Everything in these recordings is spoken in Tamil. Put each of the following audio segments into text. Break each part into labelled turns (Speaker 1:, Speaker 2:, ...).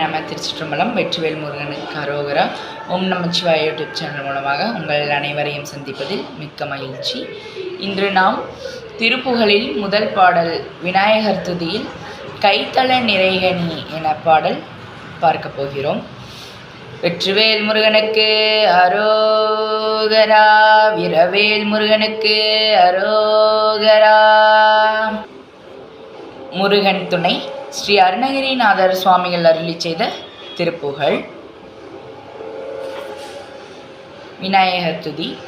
Speaker 1: நம்ம திருச்சிற்றம்பலம் வெற்றிவேல் முருகனுக்கு அரோகரா. ஓம் நமச்சிவாய யூடியூப் சேனல் மூலமாக உங்கள் அனைவரையும் சந்திப்பதில் மிக்க மகிழ்ச்சி. இன்று நாம் திருப்புகழில் முதல் பாடல் விநாயகர் துதியில் கைத்தள நிறைகனி என பாடல் பார்க்க போகிறோம். வெற்றிவேல் முருகனுக்கு அரோகரா வீரவேல் முருகனுக்கு அரோகரா. முருகன் துணை ஸ்ரீ அருணகிரிநாதர் சுவாமிகள் அருளி செய்த திருப்புகழ். விநாயகர் துதி.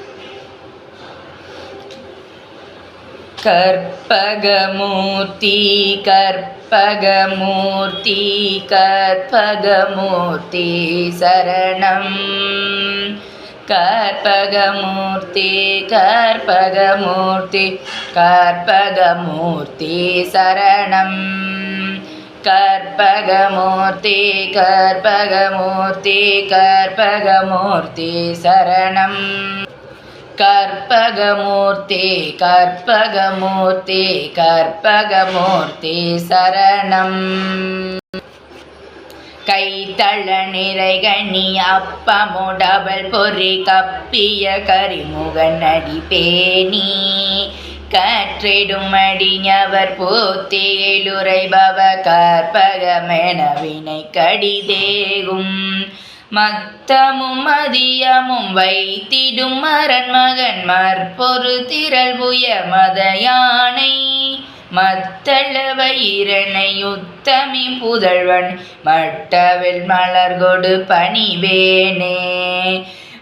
Speaker 1: கற்பகமூர்த்தி கற்பகமூர்த்தி கற்பகமூர்த்தி சரணம். கற்பகமூர்த்தி கற்பகமூர்த்தி கற்பகமூர்த்தி சரணம். கற்பகமூர்த்தி கற்பகமூர்த்தி கற்பகமூர்த்தி சரணம். கற்பகமூர்த்தி கற்பகமூர்த்தி கற்பகமூர்த்தி சரணம். கைத்தள நிறைகனி அப்பமுடவல் பொறி கப்பிய கரிமுகன் அடிப்பேணி கற்றிடும் அடிஞவர் போத்தி எழுரைபவ கற்பகமென வினை கடிதேகும். மத்தமும் மதியமும் வைத்திடும் மரன் மகன் மற்பொரு திரள் புய மத யானை மத்தள வைரனை உத்தமி புதழ்வன் மட்டவில் மலர்கொடு பணிவேனே.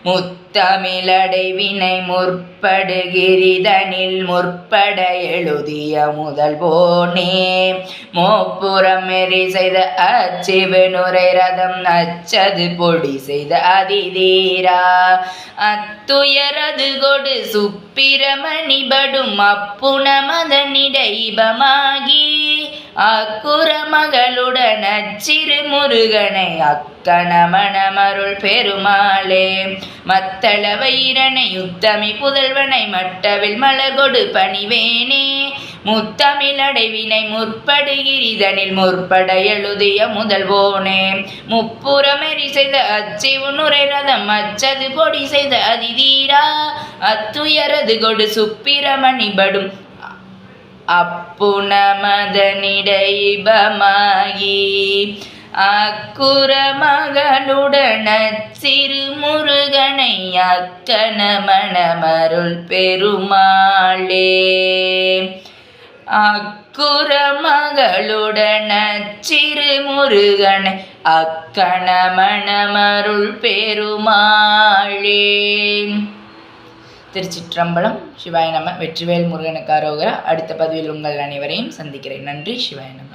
Speaker 1: முத்தமிழடை வினை முற்படுகிரிதனில் முற்பட எழுதிய முதல் போனே. மோப்புறம் எரி செய்த அச்சிவனுரை ரதம் அச்சது பொடி செய்த அதிதீரா. அத்துயரது கொடு சுப்பிரமணிபடும் அப்புணமதனிடைபமாகி அக்குற மகளு சிறு அச்சிறு முருகனை அக்கணமணமருள் பெருமாளே. மத்தள வைரனை யுத்தமி புதல்வனை மட்டவில் மலர்கொடு பணிவேனே. முத்தமிழடைவினை முற்படுகிரிதனில் முற்பட எழுதிய முதல்வோனே. முப்புறமெறி செய்த அச்சி உன்னுரை ரதம் அச்சது பொடி செய்த அதிதீரா. அத்துயரது கொடு சுப்பிரமணி அப்புணமதனிடைபமாயி அப்புணமதனிடைபமாகி அக்குற மகளுடன் சிறு அக்கன மணமருள் பெருமாளே. அக்குற மகளுடன் சிறு அக்கண மணமருள் பெருமாளே. திருச்சிற்றம்பலம். சிவாய நம. வெற்றிவேல் முருகனுக்கு அரோகரா அடுத்த பதிவில் உங்கள் அனைவரையும் சந்திக்கிறேன். நன்றி. சிவாய நம.